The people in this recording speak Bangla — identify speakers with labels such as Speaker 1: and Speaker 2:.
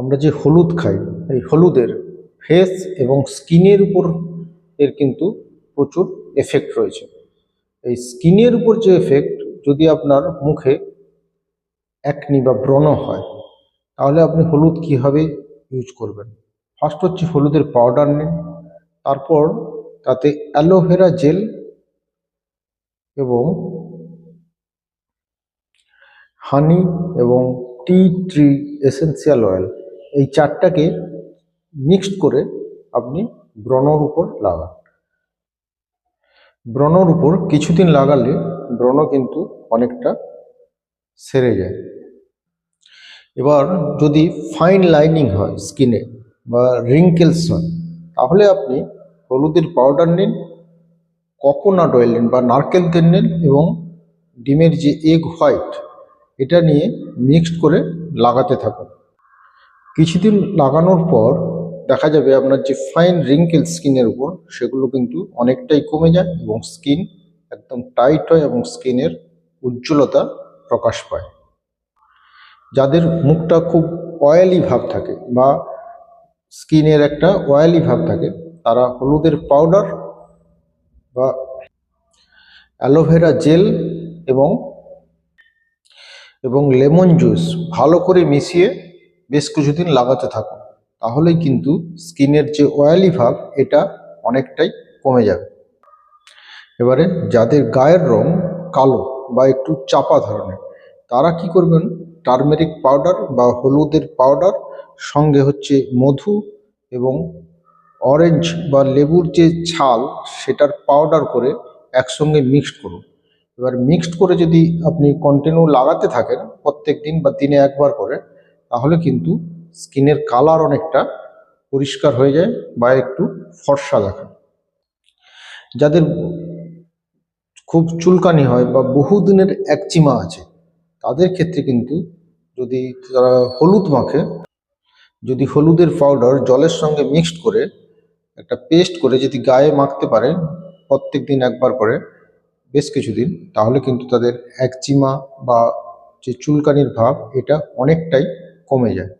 Speaker 1: আমরা যে হলুদ খাই, এই হলুদের ফেস এবং স্কিনের উপর এর কিন্তু প্রচুর এফেক্ট রয়েছে। এই স্কিনের উপর যে এফেক্ট যদি আপনার মুখে একনি বা ব্রণ হয়, তাহলে আপনি হলুদ কীভাবে ইউজ করবেন? ফার্স্ট হচ্ছে হলুদের পাউডার নিন, তারপর তাতে অ্যালোভেরা জেল এবং হানি এবং টি ট্রি এসেন্সিয়াল অয়েল এই চারটাকে মিক্সড করে আপনি ব্রণর উপর লাগান। ব্রণর উপর কিছুদিন লাগালে ব্রণ কিন্তু অনেকটা সেরে যায়। এবার যদি ফাইন লাইনিং হয় স্কিনে বা রিঙ্কেলস হয়, তাহলে আপনি হলুদের পাউডার নিন কোকোনাট অয়েল নিন বা নারকেল তেল নিন এবং ডিমের যে এগ হোয়াইট এটা নিয়ে মিক্সড করে লাগাতে থাকুন। কিছুদিন লাগানোর পর দেখা যাবে আপনার যে ফাইন রিঙ্কেল স্কিনের উপর, সেগুলো কিন্তু অনেকটাই কমে যায় এবং স্কিন একদম টাইট হয় এবং স্কিনের উজ্জ্বলতা প্রকাশ পায়। যাদের মুখটা খুব অয়েলি ভাব থাকে বা স্কিনের একটা অয়েলি ভাব থাকে, তারা হলুদের পাউডার বা অ্যালোভেরা জেল এবং এবং লেমন জুস ভালো করে মিশিয়ে বেশ কিছুদিন লাগাতে থাকুন তাহলেই কিন্তু স্কিনের যে অয়েলি ভাব, এটা অনেকটাই কমে যাবে। এবারে যাদের গায়ের রং কালো বা একটু চাপা ধরনের, তারা কি করবেন? টার্মেরিক পাউডার বা হলুদের পাউডার, সঙ্গে হচ্ছে মধু এবং অরেঞ্জ বা লেবুর যে ছাল, সেটার পাউডার করে একসঙ্গে মিক্সড করুন। এবার মিক্সড করে যদি আপনি কন্টিনিউ লাগাতে থাকেন প্রত্যেক দিন বা দিনে একবার করে তাহলে কিন্তু স্কিনের কালার অনেকটা পরিষ্কার হয়ে যায় বা একটু ফর্সা দেখা যাদের খুব চুলকানি হয় বা বহুদিনের একচিমা আছে, তাদের ক্ষেত্রে কিন্তু যদি তারা হলুদ মাখে, যদি হলুদের পাউডার জলের সঙ্গে মিক্সড করে, একটা পেস্ট করে যদি গায়ে মাখতে পারে, প্রত্যেক দিন একবার করে, বেশ কিছুদিন, তাহলে কিন্তু তাদের একচিমা বা যে চুলকানির ভাব, এটা অনেকটাই কমে যায়